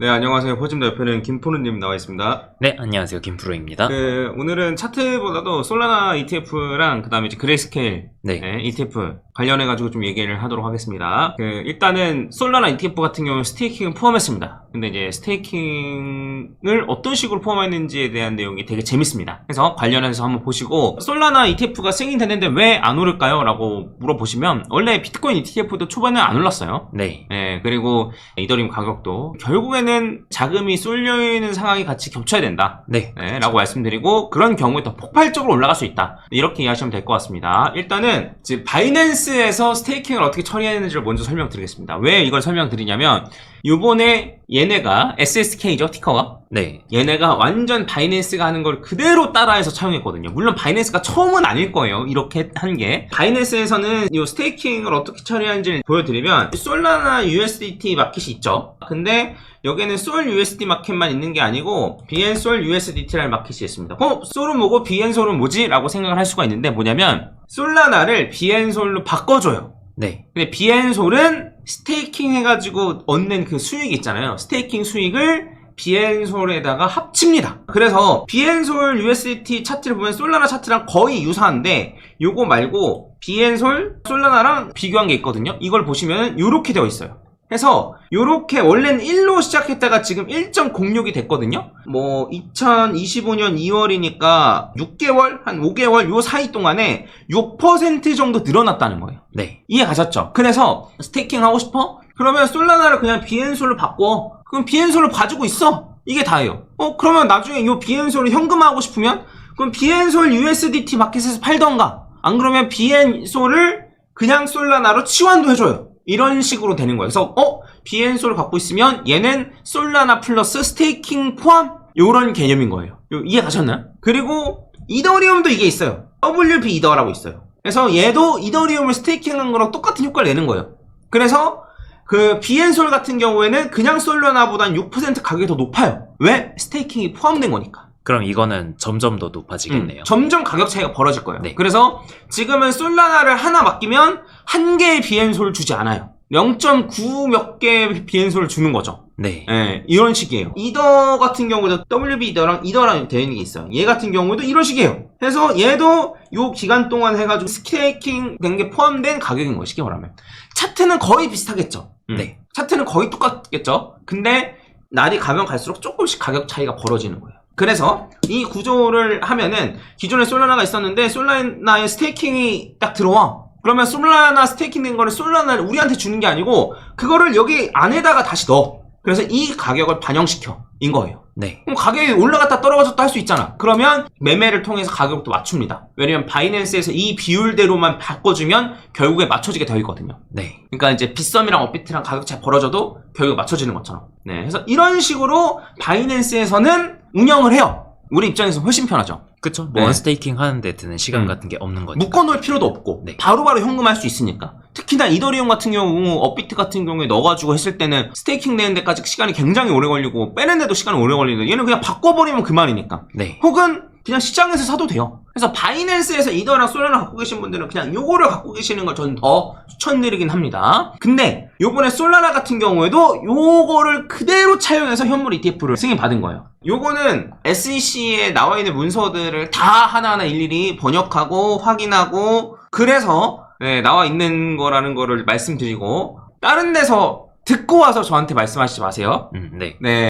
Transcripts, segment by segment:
네, 안녕하세요. 포짐더 옆에는 김포르님 나와 있습니다. 네, 안녕하세요. 김프로입니다. 그, 오늘은 차트보다도 솔라나 ETF랑 그 다음에 이제 그레이스케일 네. 네, ETF 관련해가지고 좀 얘기를 하도록 하겠습니다. 그, 일단은 솔라나 ETF 같은 경우는 스테이킹을 포함했습니다. 근데 이제 스테이킹을 어떤 식으로 포함했는지에 대한 내용이 되게 재밌습니다. 그래서 관련해서 한번 보시고 솔라나 ETF가 승인됐는데 왜 안 오를까요? 라고 물어보시면 원래 비트코인 ETF도 초반에 안 올랐어요. 네. 네, 그리고 이더리움 가격도 결국에는 자금이 쏠려 있는 상황이 같이 겹쳐야 된다. 네. 네, 라고 말씀드리고 그런 경우에 더 폭발적으로 올라갈 수 있다. 이렇게 이해하시면 될 것 같습니다. 일단은 지금 바이낸스에서 스테이킹을 어떻게 처리했는지를 먼저 설명드리겠습니다. 왜 이걸 설명드리냐면 요번에 얘네가 SSK죠, 티커가. 네. 얘네가 완전 바이낸스가 하는 걸 그대로 따라해서 차용했거든요. 물론 바이낸스가 처음은 아닐 거예요. 이렇게 한 게. 바이낸스에서는 이 스테이킹을 어떻게 처리하는지 보여드리면 솔라나 USDT 마켓이 있죠. 근데 여기에는 솔 USD 마켓만 있는 게 아니고 BN 솔 USDT라는 마켓이 있습니다. 어? 솔은 뭐고 BN 솔은 뭐지? 라고 생각을 할 수가 있는데 뭐냐면 솔라나를 BN 솔로 바꿔줘요. 네. 근데 비엔솔은 스테이킹 해가지고 얻는 그 수익 있잖아요. 스테이킹 수익을 비엔솔에다가 합칩니다. 그래서 비엔솔 USDT 차트를 보면 솔라나 차트랑 거의 유사한데 요거 말고 비엔솔 솔라나랑 비교한 게 있거든요. 이걸 보시면 요렇게 되어 있어요. 해서 요렇게 원래는 1로 시작했다가 지금 1.06이 됐거든요. 뭐 2025년 2월이니까 6개월 한 5개월 요 사이 동안에 6% 정도 늘어났다는 거예요. 네. 이해 가셨죠? 그래서 스테이킹 하고 싶어? 그러면 솔라나를 그냥 비엔솔로 바꿔. 그럼 비엔솔로 봐주고 있어. 이게 다예요. 어 그러면 나중에 이 비엔솔을 현금화하고 싶으면 그럼 비엔솔 USDT 마켓에서 팔던가. 안 그러면 비엔솔을 그냥 솔라나로 치환도 해줘요. 이런 식으로 되는 거예요. 그래서 어 비엔솔을 갖고 있으면 얘는 솔라나 플러스 스테이킹 포함 요런 개념인 거예요. 요- 이해 가셨나요? 그리고 이더리움도 이게 있어요. WB 이더라고 있어요. 그래서 얘도 이더리움을 스테이킹한 거랑 똑같은 효과를 내는 거예요. 그래서 그 비엔솔 같은 경우에는 그냥 솔라나보단 6% 가격이 더 높아요. 왜? 스테이킹이 포함된 거니까. 그럼 이거는 점점 더 높아지겠네요. 음, 점점 가격 차이가 벌어질 거예요. 네. 그래서 지금은 솔라나를 하나 맡기면 한 개의 비엔솔을 주지 않아요. 0.9 몇 개의 비엔솔을 주는 거죠. 네. 예, 이런 식이에요. 이더 같은 경우도 WB 이더랑 이더랑 되어 있는 게 있어요. 얘 같은 경우도 이런 식이에요. 그래서 얘도 요 기간 동안 해가지고 스테이킹 된 게 포함된 가격인 거예요. 쉽게 말하면. 차트는 거의 비슷하겠죠. 음. 네. 차트는 거의 똑같겠죠. 근데 날이 가면 갈수록 조금씩 가격 차이가 벌어지는 거예요. 그래서 이 구조를 하면은 기존에 솔라나가 있었는데 솔라나의 스테이킹이 딱 들어와. 그러면 솔라나 스테이킹 된 거를 솔라나를 우리한테 주는 게 아니고 그거를 여기 안에다가 다시 넣어. 그래서 이 가격을 반영시켜. 인 거예요. 네. 그럼 가격이 올라갔다 떨어졌다 할 수 있잖아. 그러면 매매를 통해서 가격도 맞춥니다. 왜냐면 바이낸스에서 이 비율대로만 바꿔주면 결국에 맞춰지게 되어 있거든요. 네. 그러니까 이제 빗썸이랑 업비트랑 가격 차이 벌어져도 결국 맞춰지는 것처럼. 네. 그래서 이런 식으로 바이낸스에서는 운영을 해요. 우리 입장에서 훨씬 편하죠. 그쵸. 뭐 네. 원스테이킹 하는데 드는 시간 음. 같은 게 없는 거죠. 묶어놓을 필요도 없고 네. 바로바로 현금할 수 있으니까. 특히나 이더리움 같은 경우 업비트 같은 경우에 넣어가지고 했을 때는 스테이킹 내는 데까지 시간이 굉장히 오래 걸리고 빼는 데도 시간이 오래 걸리는데 얘는 그냥 바꿔버리면 그만이니까. 네. 혹은 그냥 시장에서 사도 돼요. 그래서 바이낸스에서 이더랑 솔라나 갖고 계신 분들은 그냥 요거를 갖고 계시는 걸 저는 더 추천드리긴 합니다. 근데 요번에 솔라나 같은 경우에도 요거를 그대로 차용해서 현물 ETF를 승인받은 거예요. 요거는 SEC에 나와 있는 문서들을 다 하나하나 일일이 번역하고 확인하고 그래서 네, 나와 있는 거라는 거를 말씀드리고 다른 데서 듣고 와서 저한테 말씀하시지 마세요. 음, 네. 네,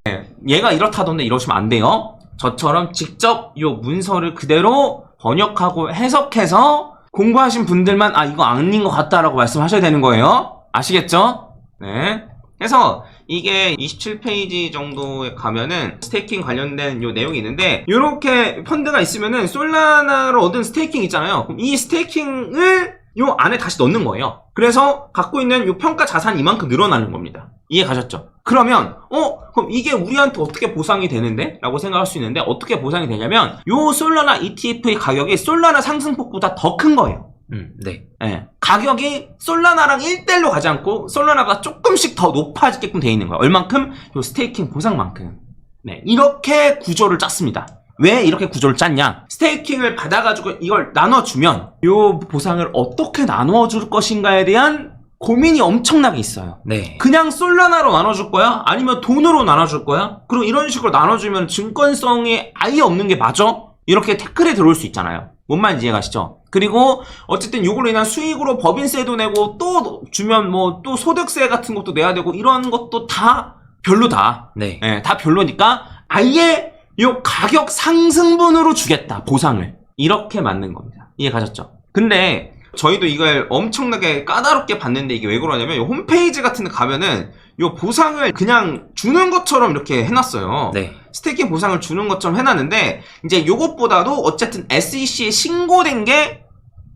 얘가 이렇다던데 이러시면 안 돼요. 저처럼 직접 요 문서를 그대로 번역하고 해석해서 공부하신 분들만 아 이거 아닌 것 같다라고 말씀하셔야 되는 거예요. 아시겠죠? 네. 그래서 이게 27페이지 정도에 가면은 스테이킹 관련된 요 내용이 있는데 요렇게 펀드가 있으면은 솔라나로 얻은 스테이킹 있잖아요. 그럼 이 스테이킹을 요 안에 다시 넣는 거예요. 그래서 갖고 있는 요 평가 자산이 이만큼 늘어나는 겁니다. 이해 가셨죠? 그러면 어 그럼 이게 우리한테 어떻게 보상이 되는데? 라고 생각할 수 있는데 어떻게 보상이 되냐면 요 솔라나 ETF의 가격이 솔라나 상승폭보다 더 큰 거예요. 음, 네. 예. 가격이 솔라나랑 1대1로 가지 않고 솔라나가 조금씩 더 높아지게끔 되어 있는 거예요. 얼만큼? 요 스테이킹 보상만큼. 네. 이렇게 구조를 짰습니다. 왜 이렇게 구조를 짰냐? 스테이킹을 받아가지고 이걸 나눠주면 요 보상을 어떻게 나눠줄 것인가에 대한 고민이 엄청나게 있어요. 네. 그냥 솔라나로 나눠줄 거야? 아니면 돈으로 나눠줄 거야? 그럼 이런 식으로 나눠주면 증권성이 아예 없는 게 맞아? 이렇게 태클에 들어올 수 있잖아요. 뭔 말인지 이해가시죠? 그리고 어쨌든 이걸로 인한 수익으로 법인세도 내고 또 주면 뭐 또 소득세 같은 것도 내야 되고 이런 것도 다 별로다. 네. 예, 다 별로니까 아예 요 가격 상승분으로 주겠다. 보상을. 이렇게 맞는 겁니다. 이해 가셨죠? 근데 저희도 이걸 엄청나게 까다롭게 봤는데 이게 왜 그러냐면 이 홈페이지 같은 데 가면은 요 보상을 그냥 주는 것처럼 이렇게 해놨어요. 네. 스테이킹 보상을 주는 것처럼 해놨는데 이제 요것보다도 어쨌든 SEC에 신고된 게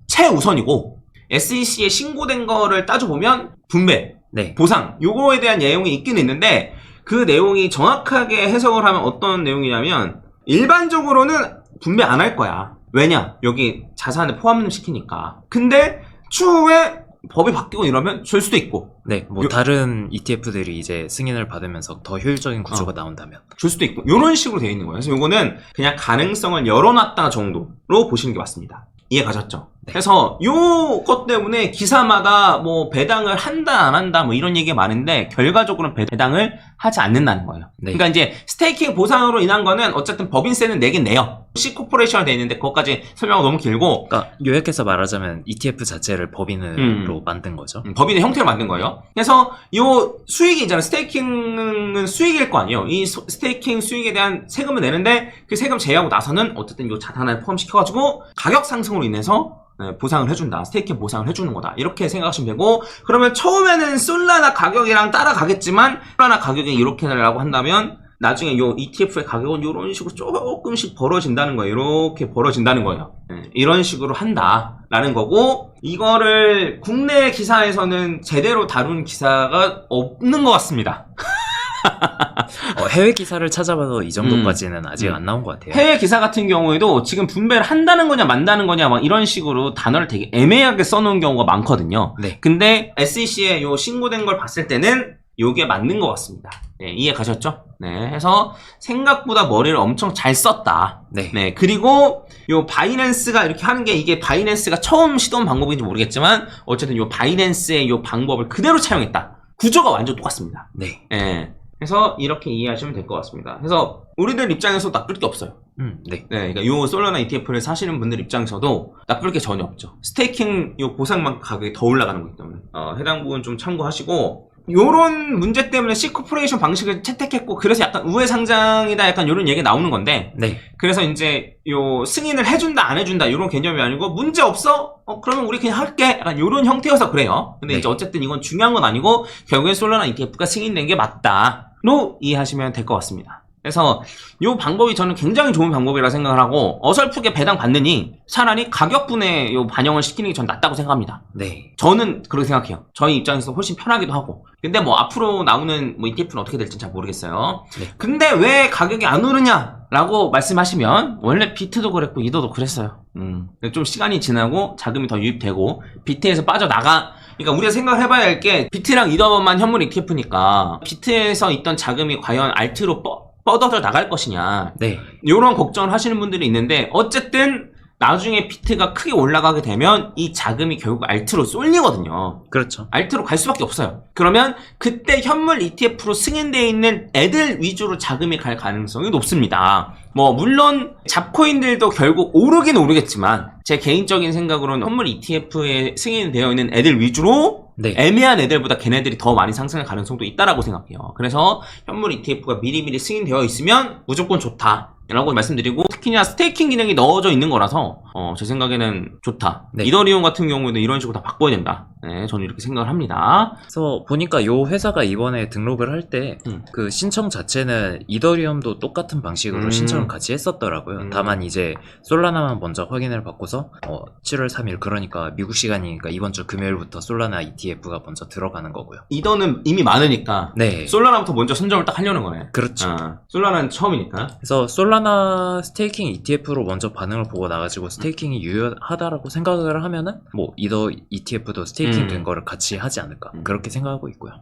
최우선이고 SEC에 신고된 거를 따져보면 분배, 네. 보상 요거에 대한 내용이 있긴 있는데 그 내용이 정확하게 해석을 하면 어떤 내용이냐면 일반적으로는 분배 안 할 거야. 왜냐? 여기 자산을 포함 시키니까. 근데 추후에 법이 바뀌고 이러면 줄 수도 있고 네. 뭐 요- 다른 ETF들이 이제 승인을 받으면서 더 효율적인 구조가 어. 나온다면. 줄 수도 있고 이런 식으로 되어 있는 거예요. 그래서 요거는 그냥 가능성을 열어놨다 정도로 보시는 게 맞습니다. 이해 가셨죠? 네. 그래서 요것 때문에 기사마다 뭐 배당을 한다 안 한다 뭐 이런 얘기가 많은데 결과적으로는 배당을 하지 않는다는 거예요. 네. 그러니까 이제 스테이킹 보상으로 인한 거는 어쨌든 법인세는 내긴 내요. C 코퍼레이션이 돼 있는데 그것까지 설명은 너무 길고 그러니까 요약해서 말하자면 ETF 자체를 법인으로 음. 만든 거죠. 음, 법인의 형태를 만든 거예요. 그래서 요 수익이 있잖아요. 스테이킹은 수익일 거 아니에요. 이 소- 스테이킹 수익에 대한 세금을 내는데 그 세금 제외하고 나서는 어쨌든 요 자산을 포함시켜가지고 가격 상승으로 인해서 네, 보상을 해준다. 스테이킹 보상을 해주는 거다. 이렇게 생각하시면 되고 그러면 처음에는 솔라나 가격이랑 따라가겠지만 솔라나 가격이 이렇게라고 한다면 나중에 요 ETF의 가격은 이런 식으로 조금씩 벌어진다는 거예요. 이렇게 벌어진다는 거예요. 네, 이런 식으로 한다라는 거고 이거를 국내 기사에서는 제대로 다룬 기사가 없는 것 같습니다. 어, 해외 기사를 찾아봐도 이 정도까지는 아직 음. 안 나온 것 같아요. 해외 기사 같은 경우에도 지금 분배를 한다는 거냐 만다는 거냐 막 이런 식으로 단어를 되게 애매하게 써놓은 경우가 많거든요. 네. 근데 SEC에 요 신고된 걸 봤을 때는 요게 맞는 것 같습니다. 네, 이해 가셨죠? 네, 해서 생각보다 머리를 엄청 잘 썼다. 네. 네, 그리고 요 바이낸스가 이렇게 하는 게 이게 바이낸스가 처음 시도한 방법인지 모르겠지만 어쨌든 요 바이낸스의 요 방법을 그대로 차용했다. 구조가 완전 똑같습니다. 네. 예. 그래서 이렇게 이해하시면 될 것 같습니다. 그래서 우리들 입장에서 나쁠 게 없어요. 음, 네. 네, 그러니까 요 솔라나 ETF를 사시는 분들 입장에서도 나쁠 게 전혀 없죠. 스테이킹 요 보상만 가격이 더 올라가는 거기 때문에 어, 해당 부분 좀 참고하시고 요런 문제 때문에 C 코퍼레이션 방식을 채택했고 그래서 약간 우회 상장이다 약간 요런 얘기 나오는 건데 네. 그래서 이제 요 승인을 해준다 안 해준다 이런 개념이 아니고 문제 없어 어 그러면 우리 그냥 할게 약간 요런 형태여서 그래요 근데 네. 이제 어쨌든 이건 중요한 건 아니고 결국엔 솔라나 ETF가 승인된 게 맞다로 이해하시면 될 것 같습니다 그래서 요 방법이 저는 굉장히 좋은 방법이라 생각을 하고 어설프게 배당 받느니 차라리 가격분에 요 반영을 시키는 게 전 낫다고 생각합니다 네. 저는 그렇게 생각해요. 저희 입장에서 훨씬 편하기도 하고. 근데 뭐 앞으로 나오는 뭐 ETF는 어떻게 될지 잘 모르겠어요. 네. 근데 왜 가격이 안 오르냐 라고 말씀하시면 원래 비트도 그랬고 이더도 그랬어요. 음. 좀 시간이 지나고 자금이 더 유입되고 비트에서 빠져나가 그러니까 우리가 생각을 해봐야 할 게 비트랑 이더만 현물 ETF니까 비트에서 있던 자금이 과연 알트로 뻗, 뻗어져 나갈 것이냐 네. 이런 걱정을 하시는 분들이 있는데 어쨌든 나중에 비트가 크게 올라가게 되면 이 자금이 결국 알트로 쏠리거든요. 그렇죠. 알트로 갈 수밖에 없어요. 그러면 그때 현물 ETF로 승인되어 있는 애들 위주로 자금이 갈 가능성이 높습니다. 뭐 물론 잡코인들도 결국 오르긴 오르겠지만 제 개인적인 생각으로는 현물 ETF에 승인되어 있는 애들 위주로 네. 애매한 애들보다 걔네들이 더 많이 상승할 가능성도 있다라고 생각해요. 그래서 현물 ETF가 미리미리 승인되어 있으면 무조건 좋다. 라고 말씀드리고 특히나 스테이킹 기능이 넣어져 있는 거라서 어, 제 생각에는 좋다. 네. 이더리움 같은 경우에도 이런 식으로 다 바꿔야 된다. 네, 저는 이렇게 생각을 합니다. 그래서 보니까 요 회사가 이번에 등록을 할 때 그 음. 신청 자체는 이더리움도 똑같은 방식으로 음. 신청을 같이 했었더라고요. 음. 다만 이제 솔라나만 먼저 확인을 받고서 어, 7월 3일 그러니까 미국 시간이니까 이번 주 금요일부터 솔라나 ETF가 먼저 들어가는 거고요. 이더는 이미 많으니까 네. 솔라나부터 먼저 선점을 딱 하려는 거네. 그렇죠. 어, 솔라나는 처음이니까. 그래서 솔라나 스테이킹 ETF로 먼저 반응을 보고 나가지고 스테이킹이 유효하다라고 생각을 하면은 뭐 이더 ETF도 스테이킹 음. 된 거를 같이 하지 않을까 음. 그렇게 생각하고 있고요.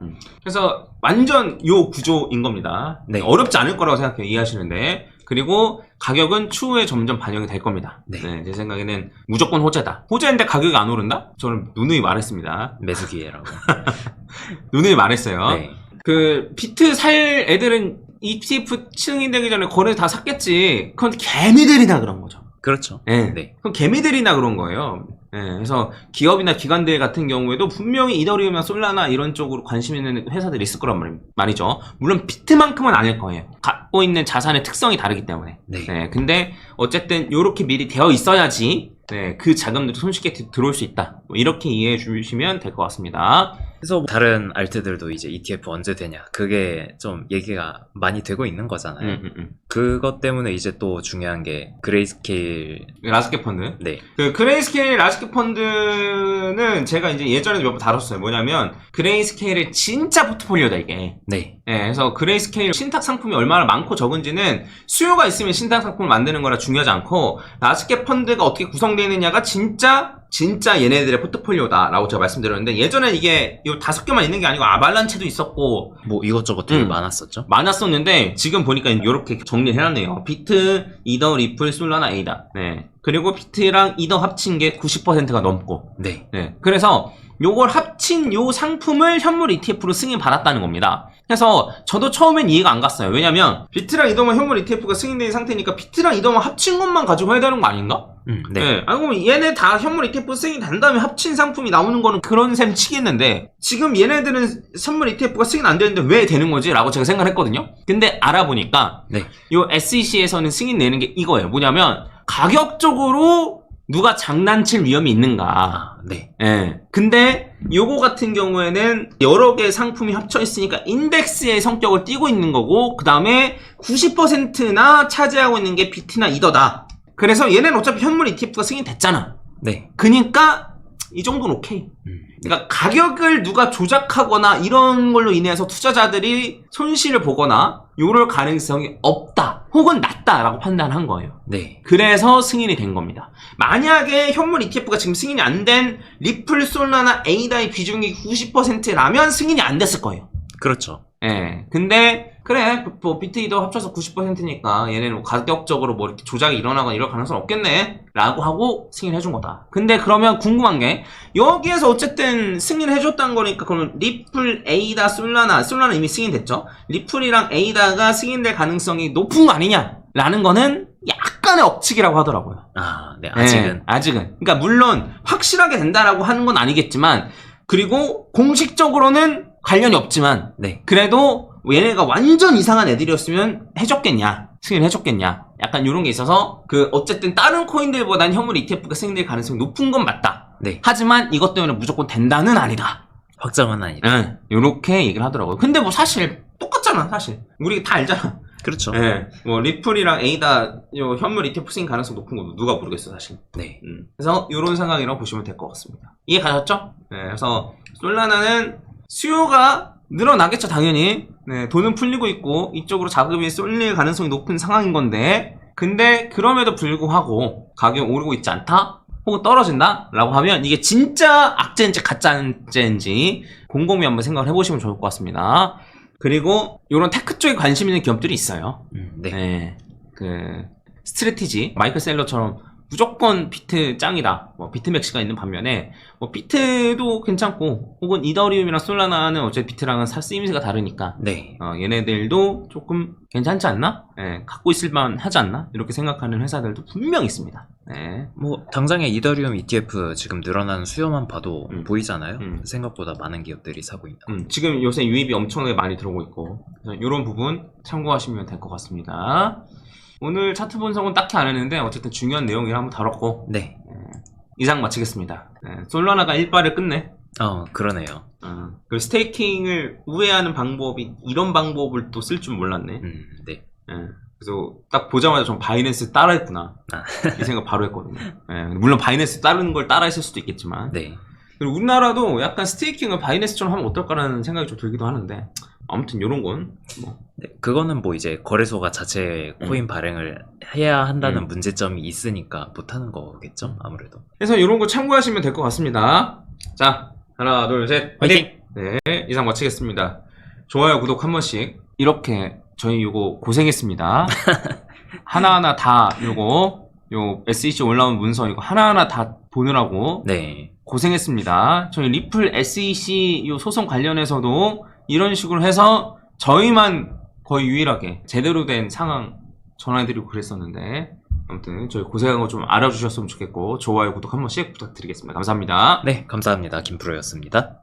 그래서 완전 요 구조인 겁니다. 네. 어렵지 않을 거라고 생각해요. 이해하시는데. 그리고 가격은 추후에 점점 반영이 될 겁니다. 네. 제 생각에는 무조건 호재다. 호재인데 가격이 안 오른다? 저는 누누이 말했습니다. 매수 기회라고. 누누이 말했어요. 네. 그 비트 살 애들은 ETF 승인되기 전에 거래 다 샀겠지. 그건 개미들이나 그런 거죠. 그렇죠. 예. 네. 그럼 개미들이나 그런 거예요. 예, 그래서 기업이나 기관들 같은 경우에도 분명히 이더리움이나 솔라나 이런 쪽으로 관심 있는 회사들이 있을 거란 말- 말이죠. 물론 비트만큼은 아닐 거예요. 갖고 있는 자산의 특성이 다르기 때문에. 네. 네, 근데 어쨌든 이렇게 미리 되어 있어야지 네, 그 자금들이 손쉽게 드- 들어올 수 있다. 뭐 이렇게 이해해 주시면 될 것 같습니다. 그래서 다른 알트들도 이제 ETF 언제 되냐. 그게 좀 얘기가 많이 되고 있는 거잖아요. 음, 음, 음. 그것 때문에 이제 또 중요한 게 그레이스케일. 라스켓 펀드. 네. 그 그레이스케일 라스켓 펀드는 제가 이제 예전에도 몇 번 다뤘어요. 뭐냐면 그레이스케일의 진짜 포트폴리오다 이게. 네. 예, 그래서 그레이스케일 신탁 상품이 얼마나 많고 적은지는 수요가 있으면 신탁 상품을 만드는 거라 중요하지 않고 라스켓 펀드가 어떻게 구성되어 있느냐가 진짜 진짜 얘네들의 포트폴리오다라고 제가 말씀드렸는데 예전에 이게 요 다섯 개만 있는 게 아니고 아발란체도 있었고 뭐 이것저것 되게 음. 많았었죠. 많았었는데 지금 보니까 이렇게 정리를 해놨네요. 비트, 이더, 리플, 솔라나, 에이다. 네. 그리고 비트랑 이더 합친 게 90%가 넘고 네. 네. 그래서 요걸 합친 요 상품을 현물 ETF로 승인 받았다는 겁니다. 그래서 저도 처음엔 이해가 안 갔어요. 왜냐면 비트랑 이더만 현물 ETF가 승인된 상태니까 비트랑 이더만 합친 것만 가지고 해야 되는 거 아닌가? 음, 네. 아니 그럼 얘네 다 현물 ETF 승인 된 다음에 합친 상품이 나오는 거는 그런 셈 치겠는데 지금 얘네들은 선물 ETF가 승인 안 되는데 왜 되는 거지? 라고 제가 생각을 했거든요. 근데 알아보니까 네. 요 SEC에서는 승인 내는 게 이거예요. 뭐냐면 가격적으로 누가 장난칠 위험이 있는가? 아, 네. 예. 근데 요거 같은 경우에는 여러 개의 상품이 합쳐 있으니까 인덱스의 성격을 띠고 있는 거고 그 다음에 90%나 차지하고 있는 게 비트나 이더다. 그래서 얘네는 어차피 현물 ETF가 승인됐잖아. 네. 그니까 이 정도는 오케이. 음, 그러니까 가격을 누가 조작하거나 이런 걸로 인해서 투자자들이 손실을 보거나 요럴 가능성이 없다 혹은 낮다라고 판단한 거예요. 네. 그래서 승인이 된 겁니다. 만약에 현물 ETF가 지금 승인이 안 된 리플 솔라나 에이다의 비중이 90%라면 승인이 안 됐을 거예요. 그렇죠. 예. 근데 그래 뭐 비트이더 합쳐서 90%니까 얘네는 뭐 가격적으로 뭐 이렇게 조작이 일어나거나 이럴 가능성 없겠네 라고 하고 승인해 준 거다 근데 그러면 궁금한 게 여기에서 어쨌든 승인해 줬다는 거니까 그러면 리플 에이다 솔라나 솔라나 이미 승인됐죠 리플이랑 에이다가 승인될 가능성이 높은 거 아니냐 라는 거는 약간의 억측이라고 하더라고요 아, 네. 아직은. 네, 아직은. 그러니까 물론 확실하게 된다라고 하는 건 아니겠지만 그리고 공식적으로는 관련이 없지만 네. 그래도 얘네가 완전 이상한 애들이었으면 해줬겠냐 승인해줬겠냐 약간 이런 게 있어서 그 어쨌든 다른 코인들보다는 현물 ETF가 승인될 가능성이 높은 건 맞다 네. 하지만 이것 때문에 무조건 된다는 아니다 확정은 아니다. 응, 이렇게 얘기를 하더라고요 근데 뭐 사실 똑같잖아 사실 우리 다 알잖아 그렇죠. 예, 뭐 리플이랑 에이다 요 현물 ETF 승인 가능성 높은 거 누가 모르겠어 사실 네. 음, 그래서 이런 상황이라고 보시면 될 것 같습니다. 이해 가셨죠? 네, 그래서 솔라나는 수요가 늘어나겠죠, 당연히. 네, 돈은 풀리고 있고 이쪽으로 자금이 쏠릴 가능성이 높은 상황인 건데, 근데 그럼에도 불구하고 가격 이 오르고 있지 않다? 혹은 떨어진다? 라고 하면 이게 진짜 악재인지 가짜인지 곰곰이 한번 생각을 해보시면 좋을 것 같습니다. 그리고 이런 테크 쪽에 관심 있는 기업들이 있어요. 음, 네. 네. 그 스트레티지 마이클 셀러처럼 무조건 비트 짱이다. 뭐 비트맥스가 있는 반면에 뭐 비트도 괜찮고 혹은 이더리움이랑 솔라나는 어차피 비트랑은 사 쓰임새가 다르니까 네. 어, 얘네들도 조금 괜찮지 않나? 예, 갖고 있을 만 하지 않나? 이렇게 생각하는 회사들도 분명 있습니다. 네. 뭐 당장에 이더리움 ETF 지금 늘어나는 수요만 봐도 음. 보이잖아요. 음. 생각보다 많은 기업들이 사고 있다. 음, 지금 요새 유입이 엄청나게 많이 들어오고 있고 이런 부분 참고하시면 될 것 같습니다. 오늘 차트 분석은 딱히 안 했는데 어쨌든 중요한 내용을 한번 다뤘고 네. 이상 마치겠습니다. 네, 솔라나가 일발을 끝내. 어, 그러네요. 어, 그리고 스테이킹을 우회하는 방법이 이런 방법을 또 쓸 줄 몰랐네. 음, 네. 예, 그래서 딱 보자마자 전 바이낸스 따라했구나. 아. 이 생각 바로 했거든요. 예, 물론 바이낸스 따르는 걸 따라했을 수도 있겠지만. 네. 그리고 우리나라도 약간 스테이킹을 바이낸스처럼 하면 어떨까라는 생각이 좀 들기도 하는데. 아무튼 이런 건 뭐. 네, 그거는 뭐 이제 거래소가 자체 코인 발행을 해야 한다는 음. 문제점이 있으니까 못하는 거겠죠, 아무래도. 그래서 이런 거 참고하시면 될 것 같습니다. 자, 하나, 둘, 셋, 화이팅! 네, 이상 마치겠습니다. 좋아요, 구독 한 번씩. 이렇게 저희 이거 고생했습니다. 하나하나 다 요거 요 SEC 올라온 문서 이거 하나하나 다 보느라고 네. 고생했습니다. 저희 리플 SEC 요 소송 관련해서도 이런 식으로 해서 저희만 거의 유일하게 제대로 된 상황 전해드리고 그랬었는데 아무튼 저희 고생한 거 좀 알아주셨으면 좋겠고 좋아요 구독 한 번씩 부탁드리겠습니다. 감사합니다. 네, 감사합니다. 김프로였습니다.